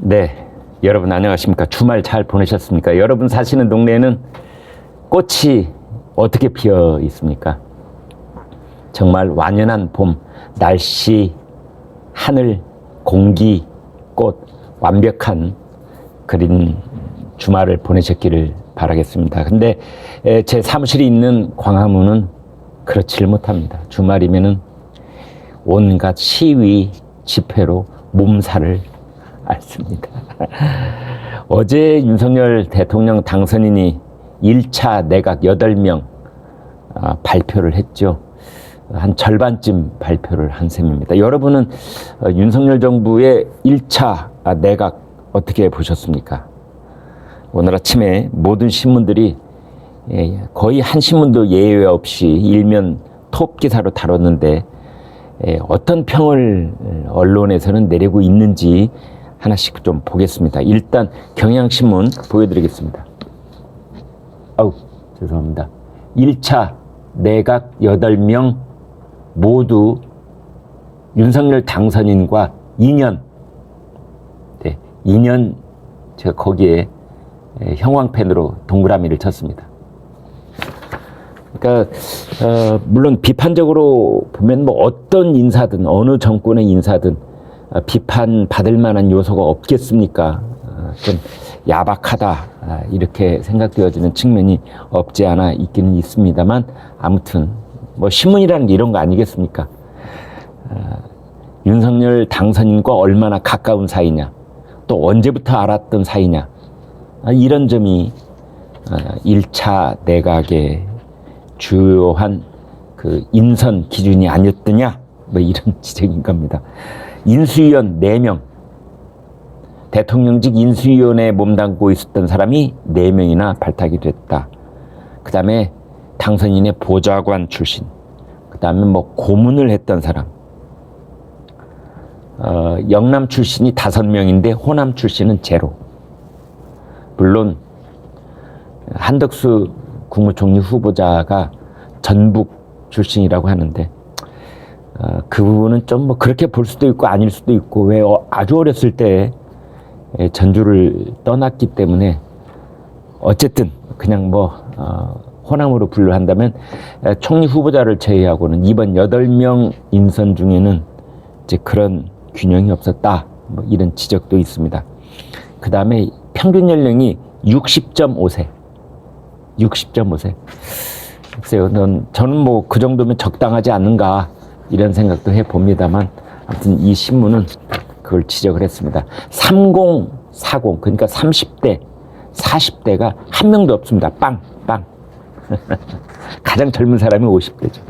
네, 여러분 안녕하십니까? 주말 잘 보내셨습니까? 여러분 사시는 동네에는 꽃이 어떻게 피어 있습니까? 정말 완연한 봄, 날씨, 하늘, 공기, 꽃, 완벽한 그린 주말을 보내셨기를 바라겠습니다. 근데 에, 제 사무실이 있는 광화문은 그렇지를 못합니다. 주말이면은 온갖 시위, 집회로 몸살을 앓습니다. 어제 윤석열 대통령 당선인이 1차 내각 8명 아, 발표를 했죠. 한 절반쯤 발표를 한 셈입니다. 여러분은 어, 윤석열 정부의 1차 아, 내각 어떻게 보셨습니까? 오늘 아침에 모든 신문들이 예, 거의 한 신문도 예외 없이 일면 톱 기사로 다뤘는데 예, 어떤 평을 언론에서는 내리고 있는지 하나씩 좀 보겠습니다. 일단 경향신문 보여드리겠습니다. 아우 죄송합니다. 1차 내각 8명 모두 윤석열 당선인과 2년 네, 2년 제가 거기에 에, 형광펜으로 동그라미를 쳤습니다. 그러니까 어, 물론 비판적으로 보면 뭐 어떤 인사든 어느 정권의 인사든 어, 비판 받을 만한 요소가 없겠습니까? 어, 좀 야박하다 아, 이렇게 생각되어지는 측면이 없지 않아 있기는 있습니다만 아무튼 뭐 신문이라는 게 이런 거 아니겠습니까? 어, 윤석열 당선인과 얼마나 가까운 사이냐, 또 언제부터 알았던 사이냐, 아, 이런 점이 어, 1차 내각의 주요한 그 인선 기준이 아니었더냐, 뭐 이런 지적인 겁니다. 인수위원 4명, 대통령직 인수위원회에 몸담고 있었던 사람이 4명이나 발탁이 됐다. 그 다음에 당선인의 보좌관 출신, 그 다음에 뭐 고문을 했던 사람, 어, 영남 출신이 5명인데 호남 출신은 제로. 물론 한덕수 국무총리 후보자가 전북 출신이라고 하는데 어, 그 부분은 좀 뭐 그렇게 볼 수도 있고 아닐 수도 있고 왜 어, 아주 어렸을 때 에, 전주를 떠났기 때문에 어쨌든 그냥 뭐 어, 호남으로 분류 한다면 에, 총리 후보자를 제외하고는 이번 8명 인선 중에는 이제 그런 균형이 없었다. 뭐 이런 지적도 있습니다. 그 다음에 평균 연령이 60.5세. 60.5세. 글쎄요, 넌, 저는 뭐 그 정도면 적당하지 않는가 이런 생각도 해 봅니다만 아무튼 이 신문은 그걸 지적을 했습니다. 3040 그러니까 30대, 40대가 한 명도 없습니다. 빵, 빵. 가장 젊은 사람이 50대죠.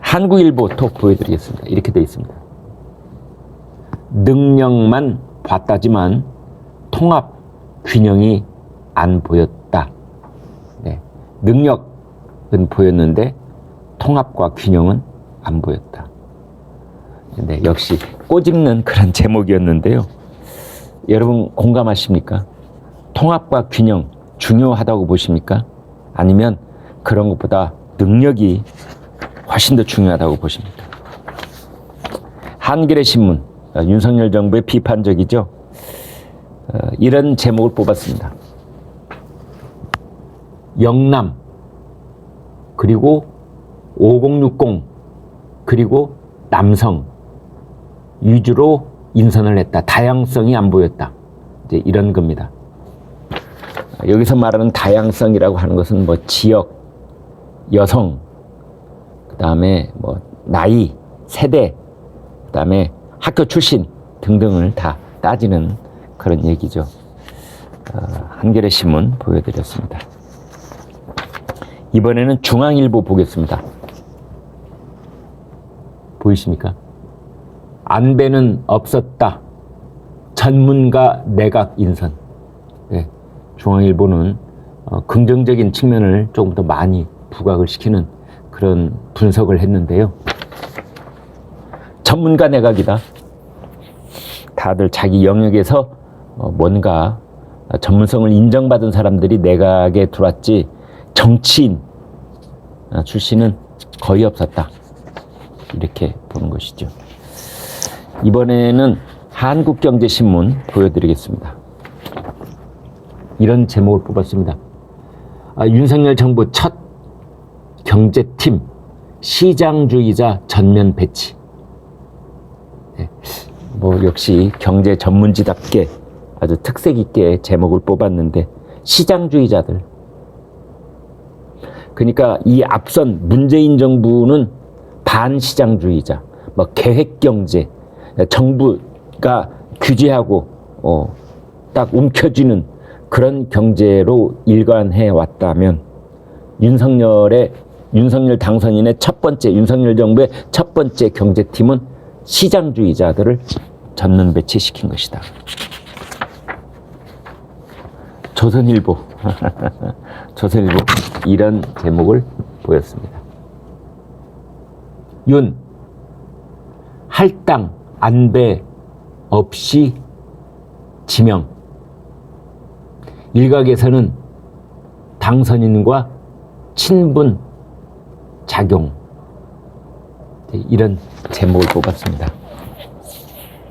한국일보 톡 보여드리겠습니다. 이렇게 되어 있습니다. 능력만 봤다지만 통합 균형이 안 보였다. 네. 능력은 보였는데 통합과 균형은 안 보였다. 네, 역시 꼬집는 그런 제목이었는데요. 여러분 공감하십니까? 통합과 균형 중요하다고 보십니까? 아니면 그런 것보다 능력이 훨씬 더 중요하다고 보십니까? 한겨레 신문 어, 윤석열 정부의 비판적이죠. 어, 이런 제목을 뽑았습니다. 영남 그리고 5060 그리고 남성 위주로 인선을 했다. 다양성이 안 보였다. 이제 이런 겁니다. 여기서 말하는 다양성이라고 하는 것은 뭐 지역, 여성, 그 다음에 뭐 나이, 세대, 그 다음에 학교 출신 등등을 다 따지는 그런 얘기죠. 어, 한겨레 신문 보여드렸습니다. 이번에는 중앙일보 보겠습니다. 보이십니까? 안배는 없었다. 전문가 내각 인선. 네, 중앙일보는 어, 긍정적인 측면을 조금 더 많이 부각을 시키는 그런 분석을 했는데요. 전문가 내각이다. 다들 자기 영역에서 어, 뭔가 전문성을 인정받은 사람들이 내각에 들어왔지 정치인 아, 출신은 거의 없었다. 이렇게 보는 것이죠. 이번에는 한국경제신문 보여드리겠습니다. 이런 제목을 뽑았습니다. 아, 윤석열 정부 첫 경제팀 시장주의자 전면 배치. 네, 뭐 역시 경제 전문지답게 아주 특색 있게 제목을 뽑았는데 시장주의자들. 그러니까 이 앞선 문재인 정부는 반시장주의자, 뭐 계획경제, 정부가 규제하고 어, 딱 움켜쥐는 그런 경제로 일관해 왔다면 윤석열의 윤석열 당선인의 첫 번째 윤석열 정부의 첫 번째 경제팀은 시장주의자들을 전면 배치시킨 것이다. 조선일보 조선일보 이런 제목을 보였습니다. 윤 할당 안배 없이 지명 일각에서는 당선인과 친분 작용 이런 제목을 뽑았습니다.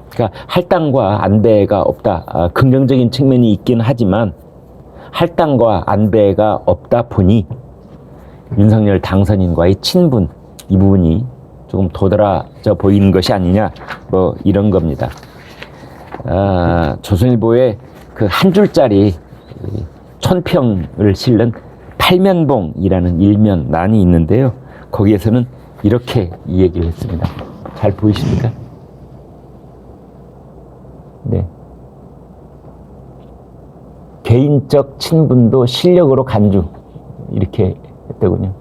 그러니까 할당과 안배가 없다. 아, 긍정적인 측면이 있긴 하지만 할당과 안배가 없다 보니 윤석열 당선인과의 친분 이 부분이 조금 도드라져 보이는 것이 아니냐 뭐 이런 겁니다. 아, 조선일보의 그 한 줄짜리 천평을 실는 팔면봉이라는 일면 난이 있는데요. 거기에서는 이렇게 이 얘기를 했습니다. 잘 보이십니까? 네. 개인적 친분도 실력으로 간주. 이렇게 했더군요.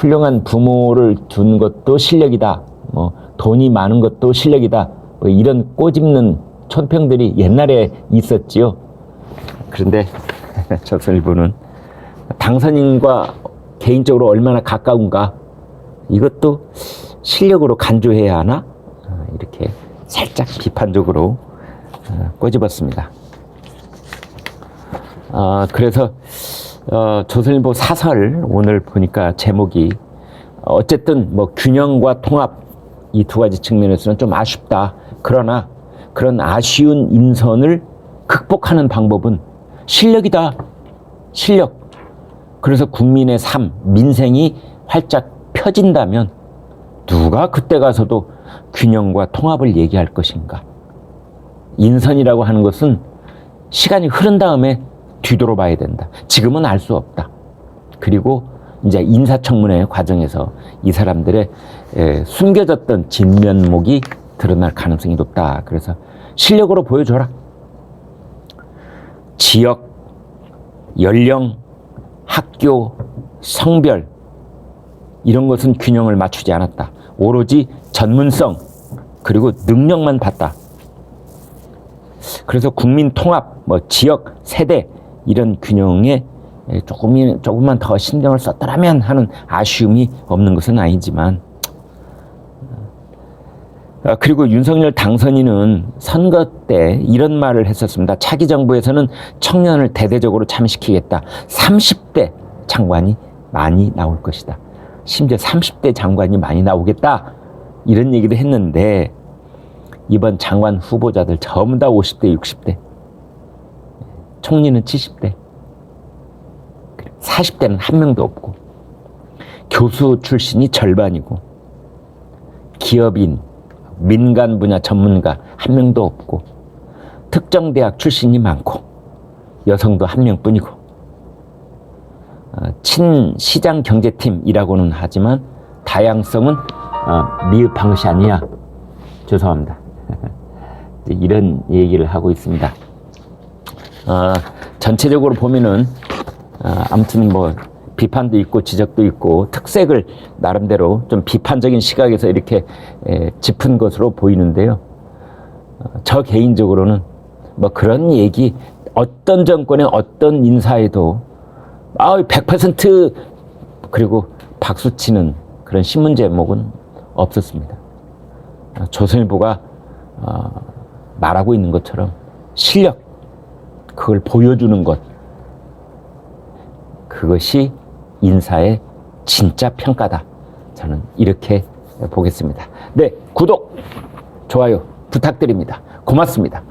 훌륭한 부모를 둔 것도 실력이다. 뭐, 돈이 많은 것도 실력이다. 뭐 이런 꼬집는 천평들이 옛날에 있었지요. 그런데 조선일보는 당선인과 개인적으로 얼마나 가까운가 이것도 실력으로 간주해야 하나 어, 이렇게 살짝 비판적으로 어, 꼬집었습니다. 아, 그래서 어, 조선일보 사설 오늘 보니까 제목이 어쨌든 뭐 균형과 통합 이 두 가지 측면에서는 좀 아쉽다. 그러나 그런 아쉬운 인선을 극복하는 방법은 실력이다. 실력. 그래서 국민의 삶, 민생이 활짝 펴진다면 누가 그때 가서도 균형과 통합을 얘기할 것인가? 인선이라고 하는 것은 시간이 흐른 다음에 뒤돌아봐야 된다. 지금은 알 수 없다. 그리고 이제 인사청문회 과정에서 이 사람들의 에, 숨겨졌던 진면목이 드러날 가능성이 높다. 그래서 실력으로 보여줘라. 지역, 연령, 학교, 성별 이런 것은 균형을 맞추지 않았다. 오로지 전문성 그리고 능력만 봤다. 그래서 국민 통합, 뭐 지역, 세대 이런 균형에 조금 조금만 더 신경을 썼더라면 하는 아쉬움이 없는 것은 아니지만 아, 그리고 윤석열 당선인은 선거 때 이런 말을 했었습니다. 차기 정부에서는 청년을 대대적으로 참시키겠다. 30대 장관이 많이 나올 것이다. 심지어 30대 장관이 많이 나오겠다. 이런 얘기도 했는데 이번 장관 후보자들 전부 다 50대, 60대. 총리는 70대. 40대는 한 명도 없고 교수 출신이 절반이고 기업인, 민간 분야 전문가 한 명도 없고 특정 대학 출신이 많고 여성도 한 명뿐이고 어, 친시장 경제팀이라고는 하지만 다양성은 어, 미흡한 것이 아니야. 죄송합니다. 이런 얘기를 하고 있습니다. 어, 전체적으로 보면은 어, 아무튼 뭐 비판도 있고 지적도 있고 특색을 나름대로 좀 비판적인 시각에서 이렇게 에, 짚은 것으로 보이는데요. 어, 저 개인적으로는 뭐 그런 얘기 어떤 정권의 어떤 인사에도 아 100% 그리고 박수치는 그런 신문 제목은 없었습니다. 어, 조선일보가 어, 말하고 있는 것처럼 실력 그걸 보여주는 것 그것이 인사의 진짜 평가다. 저는 이렇게 보겠습니다. 네, 구독, 좋아요 부탁드립니다. 고맙습니다.